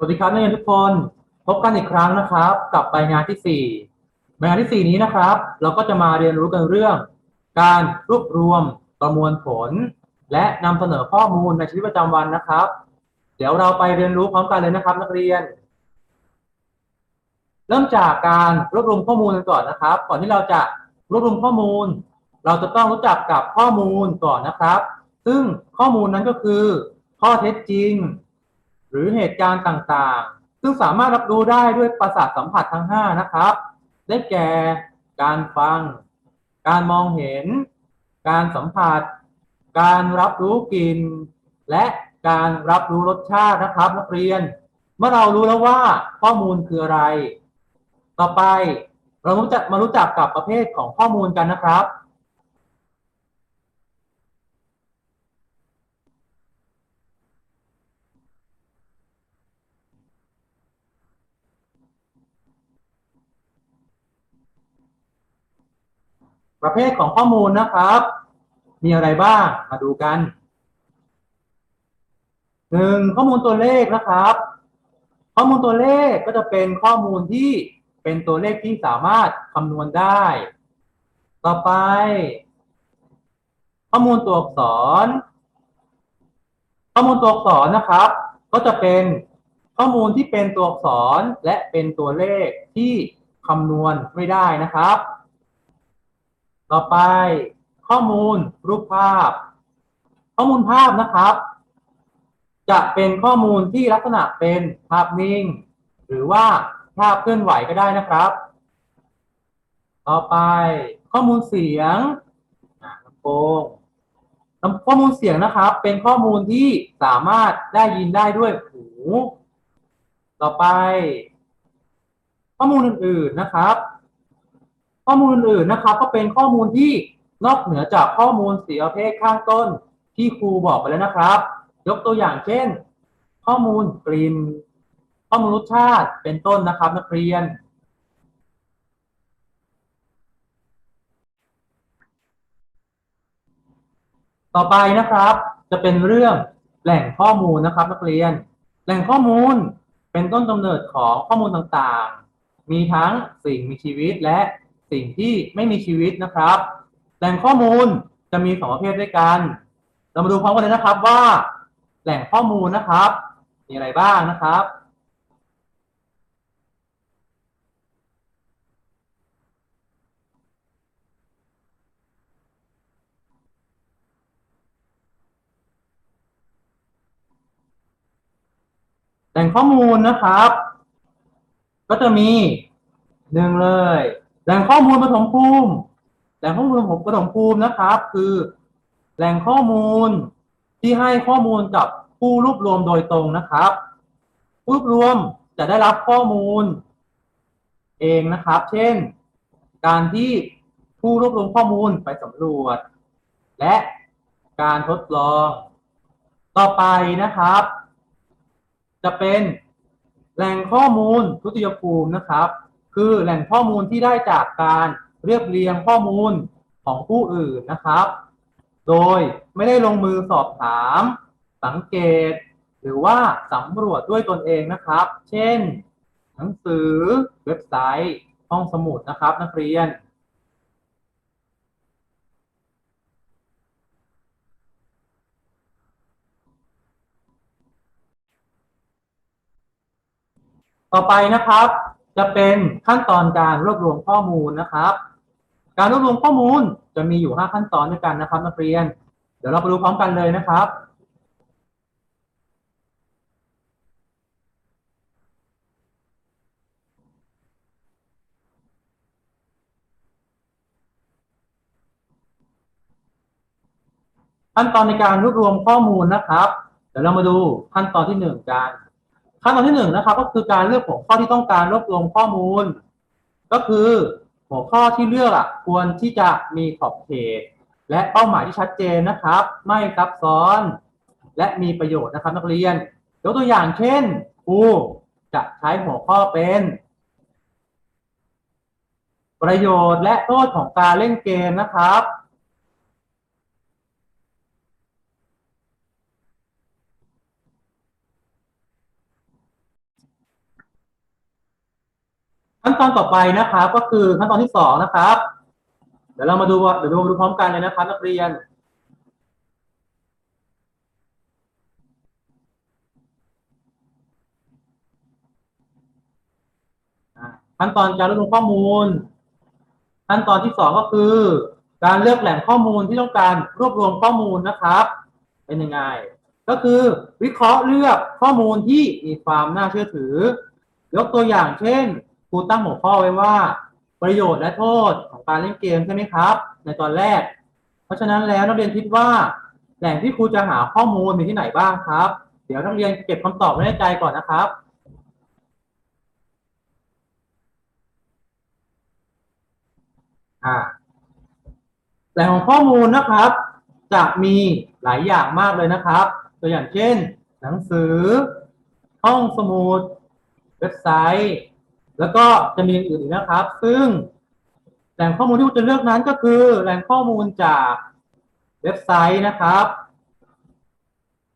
สวัสดีครับนักเรียนทุกคนพบกันอีกครั้งนะครับ กับใบงานที่ 4 ใบงานทีสี่4 นี้นะครับ เราก็จะมาเรียนรู้กันเรื่อง การรวบรวมประมวลผล และนำเสนอข้อมูลในชีวิตประจำวันนะครับ เดี๋ยวเราไปเรียนรู้พร้อมกันเลยนะครับ นักเรียน เริ่มจากการรวบรวมข้อมูลกันก่อนนะครับ ก่อนที่เราจะรวบรวมข้อมูล เราจะต้องรู้จักกับข้อมูลก่อนนะครับ ซึ่งข้อมูลนั้นก็คือ ข้อเท็จจริง หรือเหตุการณ์ต่างๆ ซึ่งสามารถรับรู้ได้ด้วยประสาทสัมผัสทั้ง 5 นะครับ ได้แก่ การฟัง การมองเห็น การสัมผัส การรับรู้กลิ่น และการรับรู้รสชาตินะครับนักเรียน เมื่อเรารู้แล้วว่าข้อมูลคืออะไร ต่อไปเรารู้จักมารู้จักกับประเภทของข้อมูลกันนะครับ ประเภทของข้อมูลนะครับ มีอะไรบ้าง มาดูกันหนึ่งข้อมูลตัวเลขนะครับ ข้อมูลตัวเลขก็จะเป็นข้อมูลที่เป็นตัวเลขที่สามารถคำนวณได้ ต่อไป ข้อมูลตัวอักษร ข้อมูลตัวอักษรนะครับ ก็จะเป็นข้อมูลที่เป็นตัวอักษรและเป็นตัวเลขที่คำนวณไม่ได้นะครับ ต่อไปข้อมูลรูปภาพ ข้อมูลภาพนะครับ จะเป็นข้อมูลที่ลักษณะเป็นภาพนิ่ง หรือว่าภาพเคลื่อนไหวก็ได้นะครับ ต่อไปข้อมูลเสียงลำโพงข้อมูลเสียงนะครับ เป็นข้อมูลที่สามารถได้ยินได้ด้วยหู ต่อไป ข้อมูลอื่นๆนะครับ ข้อมูลอื่นๆนะครับ ก็เป็นข้อมูลที่นอกเหนือจากข้อมูลสีประเภทข้างต้นที่ครูบอกไปแล้วนะครับ ยกตัวอย่างเช่น ข้อมูลกลิ่นข้อมูลรสชาติเป็นต้นนะครับนักเรียน ต่อไปนะครับ จะเป็นเรื่องแหล่งข้อมูลนะครับนักเรียน แหล่งข้อมูลเป็นต้นกำเนิดของข้อมูลต่างๆ มีทั้งสิ่งมีชีวิตและ สิ่งที่ไม่มีชีวิตนะครับ แหล่งข้อมูลจะมีสองประเภทด้วยกัน เรามาดูพร้อมกันเลยนะครับว่า แหล่งข้อมูลนะครับ มีอะไรบ้างนะครับแหล่งข้อมูลนะครับ ก็จะมีหนึ่งเลย แหล่งข้อมูลปฐมภูมิ แหล่งข้อมูลปฐมภูมินะครับ คือ แหล่งข้อมูลที่ให้ข้อมูลกับผู้รวบรวมโดยตรงนะครับผู้รวบรวมจะได้รับข้อมูล เองนะครับ เช่น การที่ผู้รวบรวมข้อมูลไปสำรวจ และการทดลอง ต่อไปนะครับ จะเป็นแหล่งข้อมูลทุติยภูมินะครับ คือแหล่งข้อมูลที่ได้จากการเรียบเรียงข้อมูลของผู้อื่นนะครับ โดยไม่ได้ลงมือสอบถาม สังเกต หรือว่าสำรวจด้วยตนเองนะครับ เช่น หนังสือเว็บไซต์ห้องสมุดนะครับ นักเรียนต่อไปนะครับ จะเป็นขั้นตอนการรวบรวมข้อมูลนะครับ การรวบรวมข้อมูลจะมีอยู่ 5 ขั้นตอนด้วยกันนะครับนักเรียน เดี๋ยวเราไปดูพร้อมกันเลยนะครับขั้นตอนในการรวบรวมข้อมูลนะครับ เดี๋ยวเรามาดูขั้นตอนที่หนึ่งกัน ขั้นตอนที่หนึ่งนะครับ ก็คือการเลือกหัวข้อที่ต้องการรวบรวมข้อมูล ก็คือหัวข้อที่เลือกอะควรที่จะมีขอบเขต และเป้าหมายที่ชัดเจนนะครับ ไม่ซับซ้อน และมีประโยชน์นะครับนักเรียนยกตัวอย่างเช่นครูจะใช้หัวข้อเป็น ประโยชน์และโทษของการเล่นเกมนะครับ ขั้นตอนต่อไปนะครับ ก็คือขั้นตอนที่สองนะครับ เดี๋ยวเรามาดูเดี๋ยวเรามาดูพร้อมกันเลยนะครับนักเรียนขั้นตอนการรวบรวมข้อมูล ขั้นตอนที่สองก็คือ การเลือกแหล่งข้อมูลที่ต้องการรวบรวมข้อมูลนะครับ เป็นยังไง ก็คือวิเคราะห์เลือกข้อมูลที่มีความน่าเชื่อถือ ยกตัวอย่างเช่น ครูตั้งหัวข้อไว้ว่า ประโยชน์และโทษของการเล่นเกมใช่ไหมครับ ในตอนแรก เพราะฉะนั้นแล้วนักเรียนคิดว่า แหล่งที่ครูจะหาข้อมูลมีที่ไหนบ้างครับ เดี๋ยวนักเรียนเก็บคำตอบไว้ในใจก่อนนะครับแหล่งของข้อมูลนะครับ จะมีหลายอย่างมากเลยนะครับ ตัวอย่างเช่น หนังสือ ห้องสมุด เว็บไซต์ แล้วก็จะมีอย่างอื่นอีกนะครับ ซึ่งแหล่งข้อมูลที่คุณจะเลือกนั้นก็คือ แหล่งข้อมูลจากเว็บไซต์นะครับ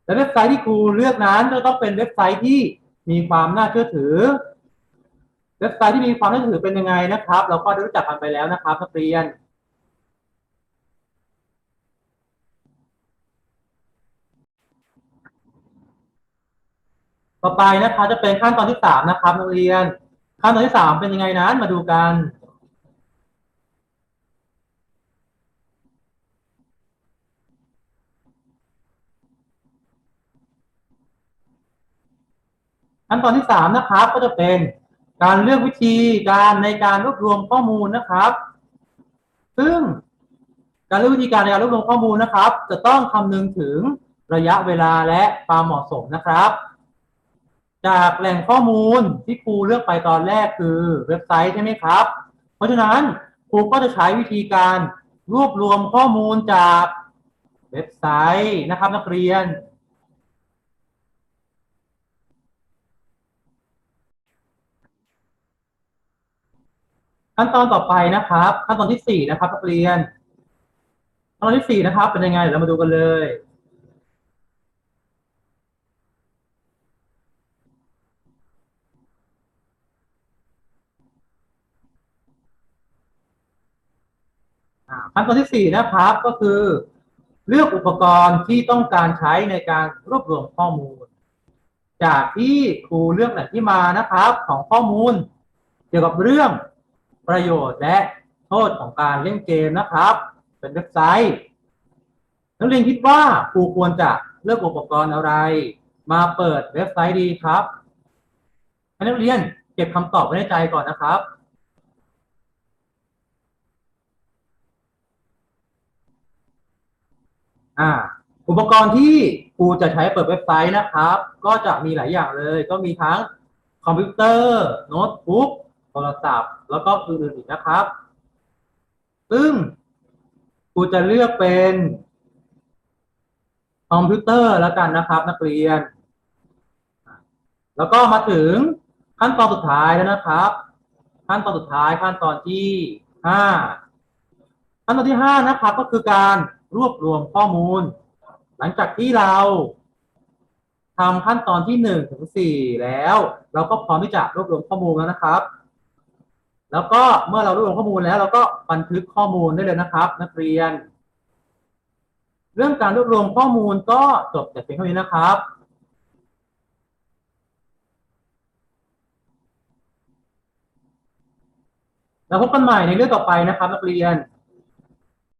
และเว็บไซต์ที่ครูเลือกนั้นจะต้องเป็นเว็บไซต์ที่มีความน่าเชื่อถือ เว็บไซต์ที่มีความน่าเชื่อถือเป็นยังไงนะครับ เราก็ได้รู้จักกันไปแล้วนะครับนักเรียน ต่อไปนะคะจะเป็นขั้นตอนที่สามนะครับนักเรียน ขั้นตอนที่สามเป็นยังไงนั้นมาดูกันขั้นตอนที่สามนะครับก็จะเป็นการเลือกวิธีการในการรวบรวมข้อมูลนะครับ ซึ่งการเลือกวิธีการในการรวบรวมข้อมูลนะครับ จะต้องคำนึงถึงระยะเวลาและความเหมาะสมนะครับ จากแหล่งข้อมูลที่ครูเลือกไปตอนแรกคือเว็บไซต์ใช่ไหมครับ เพราะฉะนั้นครูก็จะใช้วิธีการรวบรวมข้อมูลจากเว็บไซต์นะครับนักเรียน ขั้นตอนต่อไปนะครับ ขั้นตอนที่สี่นะครับนักเรียนขั้นตอนที่สี่นะครับเป็นยังไงเดี๋ยวเรามาดูกันเลย อ่า ขั้นตอนที่สี่นะครับก็คือ เลือกอุปกรณ์ที่ต้องการใช้ในการรวบรวมข้อมูล จากที่ครูเลือกแหล่งที่มานะครับของข้อมูล เกี่ยวกับเรื่องประโยชน์และโทษของการเล่นเกมนะครับ เป็นเว็บไซต์นักเรียนคิดว่าครูควรจะเลือกอุปกรณ์อะไร มาเปิดเว็บไซต์ดีครับให้นักเรียนเก็บคำตอบไว้ในใจก่อนนะครับ อ่าอุปกรณ์ที่ครูจะใช้เปิดเว็บไซต์นะครับ ก็จะมีหลายอย่างเลย ก็มีทั้งคอมพิวเตอร์โน้ตบุ๊กโทรศัพท์ แล้วก็อื่นๆอีกนะครับ ซึ่งครูจะเลือกเป็นคอมพิวเตอร์แล้วกันนะครับ นักเรียน แล้วก็มาถึงขั้นตอนสุดท้ายแล้วนะครับ ขั้นตอนสุดท้ายขั้นตอนที่ห้าขั้นตอนที่ห้านะครับ ก็คือการ รวบรวมข้อมูล หลังจากที่เราทำขั้นตอนที่หนึ่งถึงสี่แล้ว เราก็พร้อมที่จะรวบรวมข้อมูลแล้วนะครับ แล้วก็เมื่อเรารวบรวมข้อมูลแล้ว เราก็บันทึกข้อมูลได้เลยนะครับ นักเรียน เรื่องการรวบรวมข้อมูลก็จบแต่เพียงเท่านี้นะครับแล้วพบกันใหม่ในเรื่องต่อไปนะครับ นักเรียน